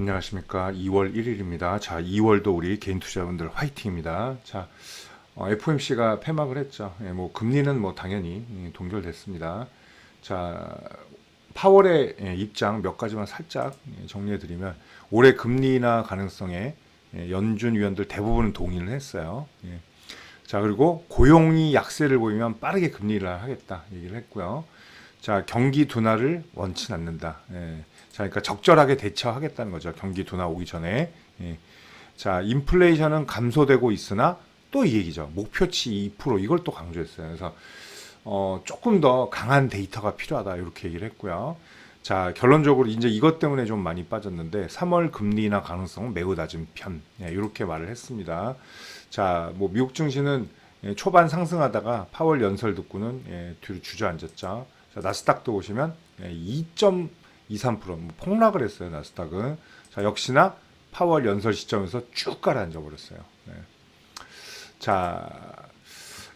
안녕하십니까. 2월 1일입니다. 자, 2월도 우리 개인 투자분들 화이팅입니다. 자, 어, FOMC가 폐막을 했죠. 예, 뭐 금리는 뭐 당연히 예, 동결됐습니다. 자, 파월의 예, 입장 몇 가지만 살짝 예, 정리해 드리면 올해 금리 인하 가능성에 예, 연준 위원들 대부분은 동의를 했어요. 예. 자, 그리고 고용이 약세를 보이면 빠르게 금리 인하를 하겠다 얘기를 했고요. 자, 경기 둔화를 원치 않는다. 예. 자, 그러니까 적절하게 대처하겠다는 거죠. 경기 둔화 오기 전에. 예. 자, 인플레이션은 감소되고 있으나 또 이 얘기죠. 목표치 2% 이걸 또 강조했어요. 그래서 어, 조금 더 강한 데이터가 필요하다 이렇게 얘기를 했고요. 자, 결론적으로 이제 이것 때문에 좀 많이 빠졌는데 3월 금리 인하 가능성은 매우 낮은 편. 예, 이렇게 말을 했습니다. 자, 뭐 미국 증시는 예, 초반 상승하다가 파월 연설 듣고는 예, 뒤로 주저앉았죠. 자, 나스닥도 보시면 예, 2.23%뭐 폭락을 했어요. 나스닥은. 자, 역시나 파월 연설 시점에서 쭉 가라앉아 버렸어요. 예. 자,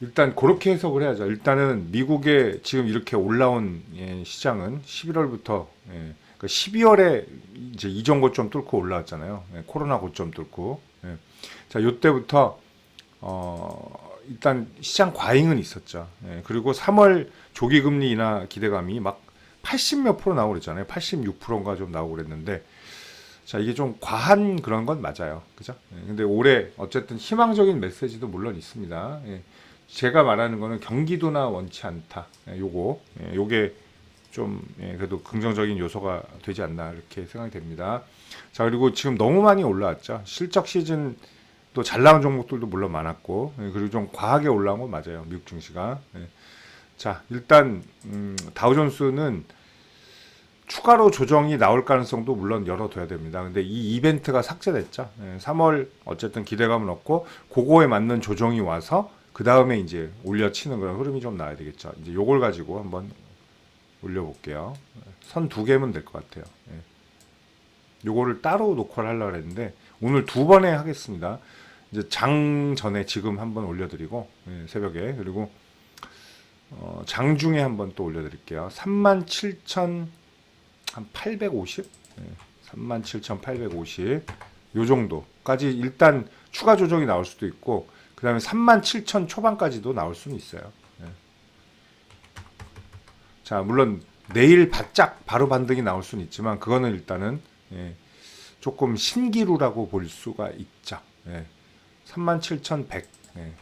일단 그렇게 해석을 해야죠. 일단은 미국의 지금 이렇게 올라온 예, 시장은 11월부터 예, 그러니까 12월에 이제 이전 고점 뚫고 올라왔잖아요. 예, 코로나 고점 뚫고. 예. 자, 요때부터 어, 일단 시장 과잉은 있었죠. 예, 그리고 3월 조기 금리 인하 기대감이 막 80몇 프로 나오고 그랬잖아요. 86%인가 좀 나오고 그랬는데 자, 이게 좀 과한 그런 건 맞아요. 그죠? 예, 근데 올해 어쨌든 희망적인 메시지도 물론 있습니다. 예, 제가 말하는 거는 경기도나 원치 않다. 예, 요거, 예, 요게 좀, 예, 그래도 긍정적인 요소가 되지 않나, 이렇게 생각이 됩니다. 자, 그리고 지금 너무 많이 올라왔죠. 실적 시즌 또 잘 나온 종목들도 물론 많았고, 예, 그리고 좀 과하게 올라온 건 맞아요. 미국 증시가. 예. 자, 일단, 음, 다우존스는 추가로 조정이 나올 가능성도 물론 열어둬야 됩니다. 근데 이 이벤트가 삭제됐죠. 예, 3월 어쨌든 기대감은 없고 그거에 맞는 조정이 와서 그 다음에 이제 올려치는 그런 흐름이 좀 나야 되겠죠. 이제 요걸 가지고 한번 올려볼게요. 선 두 개면 될 것 같아요. 예. 요거를 따로 녹화를 하려고 했는데 오늘 두 번에 하겠습니다. 이제 장 전에 지금 한번 올려드리고 예, 새벽에 그리고 어, 장 중에 한번 또 올려드릴게요. 37,000한 850? 네, 37,850. 요 정도까지 일단 추가 조정이 나올 수도 있고 그 다음에 37,000 초반까지도 나올 수는 있어요. 네. 자, 물론 내일 바짝 바로 반등이 나올 수는 있지만 그거는 일단은 예, 조금 신기루라고 볼 수가 있죠. 예, 37,100. 예.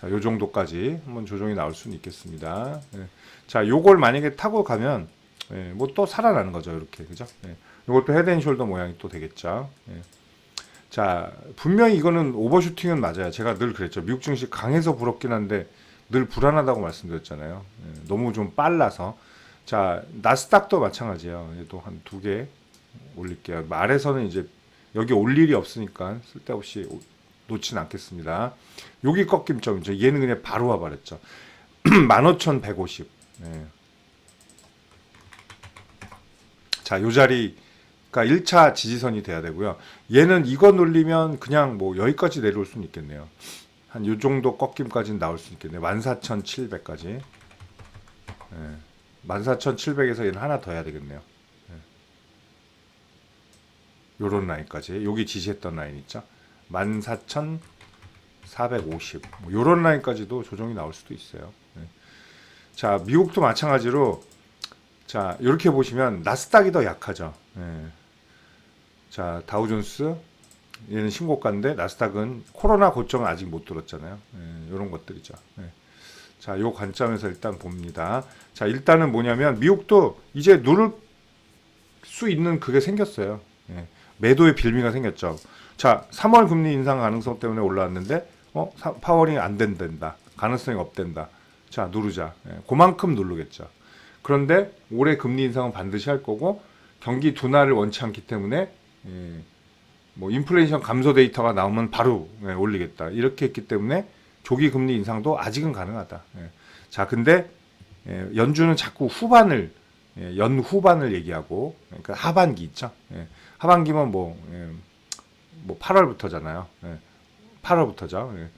자, 요 정도까지 한번 조정이 나올 수는 있겠습니다. 예. 자, 요걸 만약에 타고 가면 예, 뭐 또 살아나는 거죠, 이렇게 그죠? 예. 이것도 헤드앤숄더 모양이 또 되겠죠. 예. 자, 분명히 이거는 오버슈팅은 맞아요. 제가 늘 그랬죠. 미국 증시 강해서 부럽긴 한데 늘 불안하다고 말씀드렸잖아요. 예, 너무 좀 빨라서. 자, 나스닥도 마찬가지예요. 얘도 한 두 개 올릴게요. 말에서는 이제 여기 올 일이 없으니까 쓸데없이 오- 놓진 않겠습니다. 여기 꺾임 점이죠. 얘는 그냥 바로 와버렸죠. 15,150. 예. 자, 요 자리가 1차 지지선이 돼야 되고요. 얘는 이거 눌리면 그냥 뭐 여기까지 내려올 수는 있겠네요. 한 요 정도 꺾임까지는 나올 수 있겠네요. 14,700까지. 예. 14,700에서 얘는 하나 더 해야 되겠네요. 예. 요런 라인까지. 여기 지지했던 라인 있죠? 14,450. 뭐 요런 라인까지도 조정이 나올 수도 있어요. 예. 자, 미국도 마찬가지로 자, 이렇게 보시면 나스닥이 더 약하죠. 예. 자, 다우존스 얘는 신고가인데 나스닥은 코로나 고점은 아직 못 들었잖아요. 예, 이런 것들이죠. 예. 자, 요 관점에서 일단 봅니다. 자, 일단은 뭐냐면 미국도 이제 누를 수 있는 그게 생겼어요. 예. 매도의 빌미가 생겼죠. 자, 3월 금리 인상 가능성 때문에 올라왔는데 어, 사- 파월이 안 된다. 가능성이 없댄다. 자, 누르자. 예, 그만큼 누르겠죠. 그런데 올해 금리 인상은 반드시 할 거고 경기 둔화를 원치 않기 때문에 예, 뭐 인플레이션 감소 데이터가 나오면 바로 예, 올리겠다 이렇게 했기 때문에 조기 금리 인상도 아직은 가능하다. 예. 자 근데 예, 연준은 자꾸 후반을 예, 연 후반을 얘기하고 그러니까 하반기 있죠. 예, 하반기면 뭐, 예, 뭐 8월부터잖아요. 예, 8월부터죠. 예.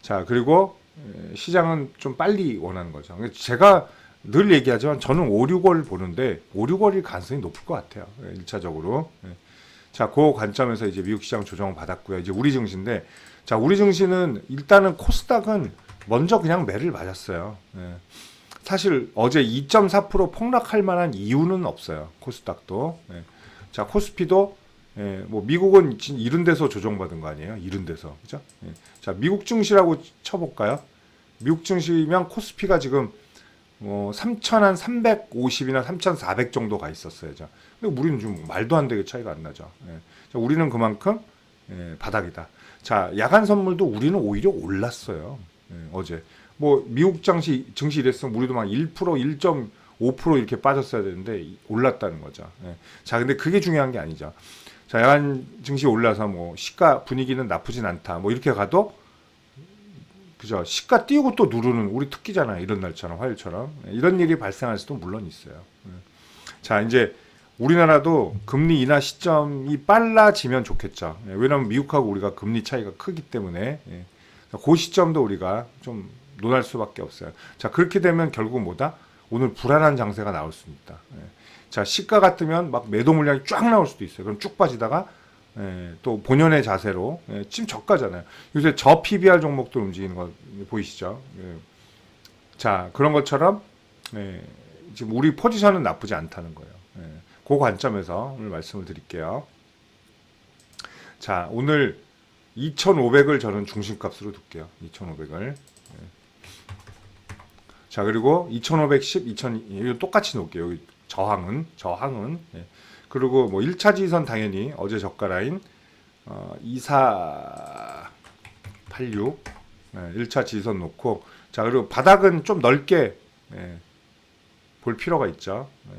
자 그리고 예, 시장은 좀 빨리 원하는 거죠. 제가 늘 얘기하지만 저는 5, 6월 보는데 5, 6월일 가능성이 높을 것 같아요. 예, 1차적으로. 자, 그 관점에서 이제 미국 시장 조정을 받았고요. 이제 우리 증시인데 자, 우리 증시는 일단은 코스닥은 먼저 그냥 매를 맞았어요. 예. 사실 어제 2.4% 폭락할 만한 이유는 없어요. 코스닥도. 예. 자, 코스피도 예, 뭐 미국은 진- 이런 데서 조정받은 거 아니에요? 이런 데서. 그죠? 예. 자, 미국 증시라고 쳐볼까요? 미국 증시면 코스피가 지금 어, 3,350이나 3,400 정도 가 있었어요. 자. 근데 우리는 좀 말도 안 되게 차이가 안 나죠. 예. 자, 우리는 그만큼 예, 바닥이다. 자, 야간 선물도 우리는 오히려 올랐어요. 예, 어제. 뭐 미국 증시 증시 이랬으면 우리도 막 1% 1.5% 이렇게 빠졌어야 되는데 이- 올랐다는 거죠. 예. 자, 근데 그게 중요한 게 아니죠. 자, 야간 증시 올라서 뭐 시가 분위기는 나쁘진 않다. 뭐 이렇게 가도 그죠. 시가 띄우고 또 누르는 우리 특기잖아요. 이런 날처럼 화요일처럼 예, 이런 일이 발생할 수도 물론 있어요. 예. 자, 이제 우리나라도 금리 인하 시점이 빨라지면 좋겠죠. 예, 왜냐하면 미국하고 우리가 금리 차이가 크기 때문에 예. 그 시점도 우리가 좀 논할 수밖에 없어요. 자, 그렇게 되면 결국 뭐다? 오늘 불안한 장세가 나올 수 있다. 예. 자, 시가 같으면 막 매도 물량이 쫙 나올 수도 있어요. 그럼 쭉 빠지다가 예, 또 본연의 자세로 예, 지금 저가잖아요. 요새 저 PBR 종목들 움직이는 거 보이시죠? 예. 자, 그런 것처럼 예, 지금 우리 포지션은 나쁘지 않다는 거예요. 예. 그 관점에서 오늘 말씀을 드릴게요. 자, 오늘 2,500을 저는 중심값으로 둘게요. 2,500을. 자, 그리고 2,510, 2,000, 이거 똑같이 놓을게요. 저항은, 저항은. 예. 그리고 뭐 1차 지선 당연히 어제 저가 라인, 어, 2486, 예, 1차 지선 놓고, 자, 그리고 바닥은 좀 넓게, 예, 볼 필요가 있죠. 예.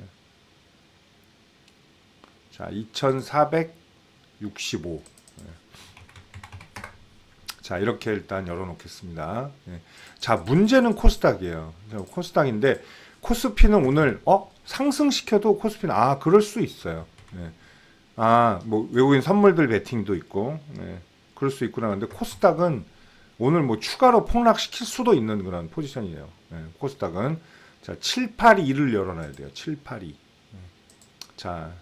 자, 2465. 자, 이렇게 일단 열어놓겠습니다. 예. 자, 문제는 코스닥이에요. 자, 코스닥인데, 코스피는 오늘, 어? 상승시켜도 코스피는, 아, 그럴 수 있어요. 예. 아, 뭐, 외국인 선물들 베팅도 있고, 예. 그럴 수 있구나. 근데 코스닥은 오늘 뭐 추가로 폭락시킬 수도 있는 그런 포지션이에요. 예. 코스닥은. 자, 782를 열어놔야 돼요. 782. 예. 자,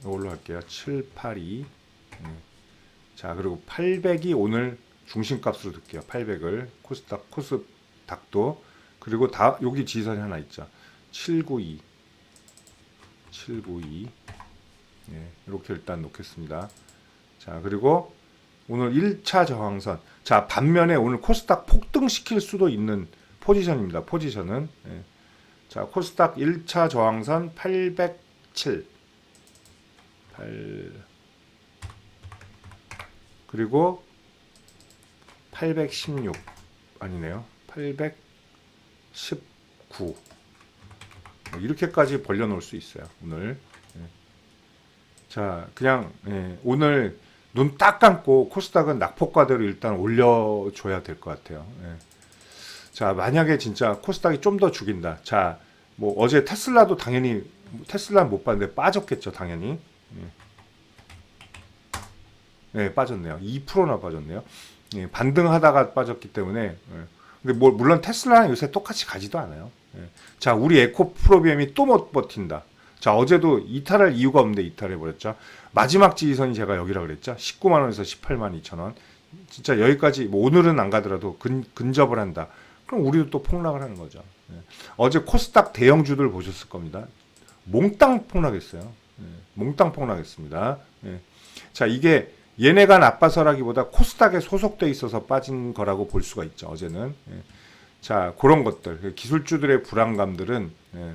이걸로 할게요. 782. 자, 그리고 800이 오늘 중심값으로 둘게요. 800을 코스닥 코스닥도 그리고 다 여기 지선이 하나 있죠. 792. 792. 예, 이렇게 일단 놓겠습니다. 자, 그리고 오늘 1차 저항선. 자, 반면에 오늘 코스닥 폭등시킬 수도 있는 포지션입니다. 포지션은. 예. 자, 코스닥 1차 저항선 807. 8 그리고 816 아니네요. 800 19 뭐 이렇게까지 벌려놓을 수 있어요. 오늘 예. 자 그냥 예, 오늘 눈 딱 감고 코스닥은 낙폭과대로 일단 올려줘야 될 것 같아요. 예. 자 만약에 진짜 코스닥이 좀 더 죽인다. 자 뭐 어제 테슬라도 당연히 테슬라 못 봤는데 빠졌겠죠 당연히. 네, 빠졌네요. 2%나 빠졌네요. 예, 반등하다가 빠졌기 때문에 예. 근데 뭐 물론 테슬라랑 요새 똑같이 가지도 않아요. 예. 자, 우리 에코 프로비엠이 또 못 버틴다. 자, 어제도 이탈할 이유가 없는데 이탈해 버렸죠. 마지막 지지선이 제가 여기라 그랬죠. 19만 원에서 18만 2천 원. 진짜 여기까지 뭐 오늘은 안 가더라도 근, 근접을 한다. 그럼 우리도 또 폭락을 하는 거죠. 예. 어제 코스닥 대형주들 보셨을 겁니다. 몽땅 폭락했어요. 예. 몽땅 폭락했습니다. 예. 자, 이게 얘네가 나빠서라기보다 코스닥에 소속돼 있어서 빠진 거라고 볼 수가 있죠. 어제는. 예. 자, 그런 것들. 그 기술주들의 불안감들은 예.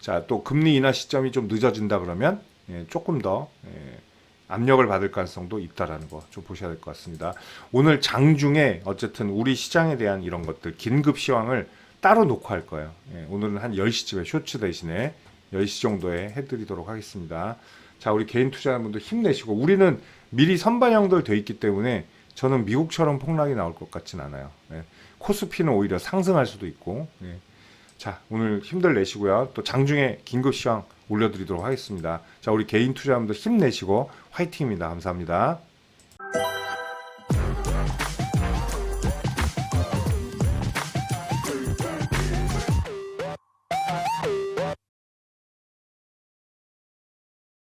자, 또 금리 인하 시점이 좀 늦어진다 그러면 예, 조금 더 예, 압력을 받을 가능성도 있다라는 거 좀 보셔야 될 것 같습니다. 오늘 장중에 어쨌든 우리 시장에 대한 이런 것들 긴급 시황을 따로 놓고 할 거예요. 예, 오늘은 한 10시쯤에 쇼츠 대신에 10시 정도에 해드리도록 하겠습니다. 자, 우리 개인 투자하는 분들 힘내시고 우리는 미리 선반영들 돼 있기 때문에 저는 미국처럼 폭락이 나올 것 같진 않아요. 예, 코스피는 오히려 상승할 수도 있고. 예. 자, 오늘 힘들 내시고요. 또 장중에 긴급 시황 올려드리도록 하겠습니다. 자, 우리 개인 투자자분들 힘내시고 화이팅입니다. 감사합니다.